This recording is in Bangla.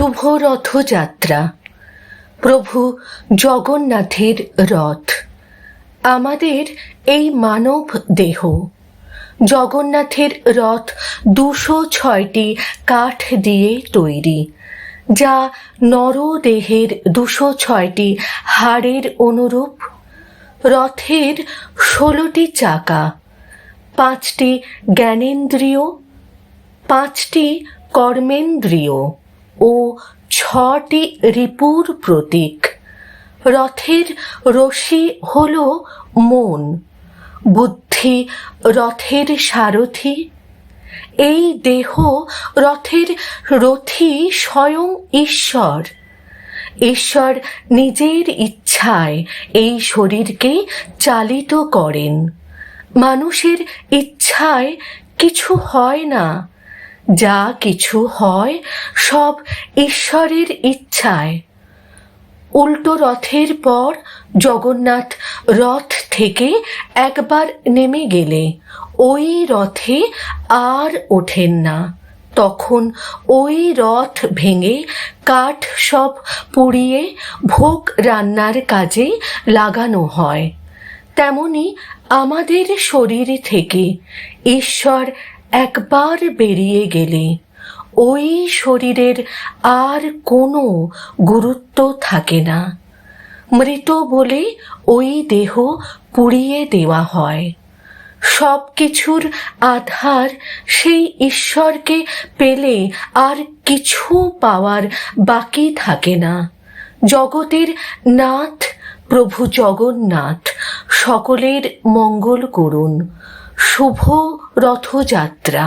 শুভ রথযাত্রা। প্রভু জগন্নাথের রথ। আমাদের এই মানব দেহ। জগন্নাথের রথ দুশো ছয়টি কাঠ দিয়ে তৈরি, যা নরদেহের দুশো ছয়টি হাড়ের অনুরূপ। রথের ষোলোটি চাকা, পাঁচটি জ্ঞানেন্দ্রিয়, পাঁচটি কর্মেন্দ্রিয়। ও ছটি রিপুর প্রতীক। রথের রশি হল মন। বুদ্ধি রথের সারথি। এই দেহ রথের রথি স্বয়ং ঈশ্বর। ঈশ্বর নিজের ইচ্ছায় এই শরীরকে চালিত করেন। মানুষের ইচ্ছায় কিছু হয় না। যা কিছু হয় সব ঈশ্বরের ইচ্ছায়। উল্টো রথের পর জগন্নাথ রথ থেকে একবার নেমে গেলে ওই রথে আর ওঠেন না। তখন ওই রথ ভেঙে কাঠ সব পুড়িয়ে ভোগ রান্নার কাজে লাগানো হয়। তেমনি আমাদের শরীর থেকে ঈশ্বর একবার বেরিয়ে গেলে ওই শরীরের আর কোনো গুরুত্ব থাকে না। মৃত বলে ওই দেহ পুড়িয়ে দেওয়া হয়। সব কিছুর আধার সেই ঈশ্বরকে পেলে আর কিছু পাওয়ার বাকি থাকে না। জগতের নাথ, প্রভু জগন্নাথ, সকলের মঙ্গল করুন। শুভ রথযাত্রা।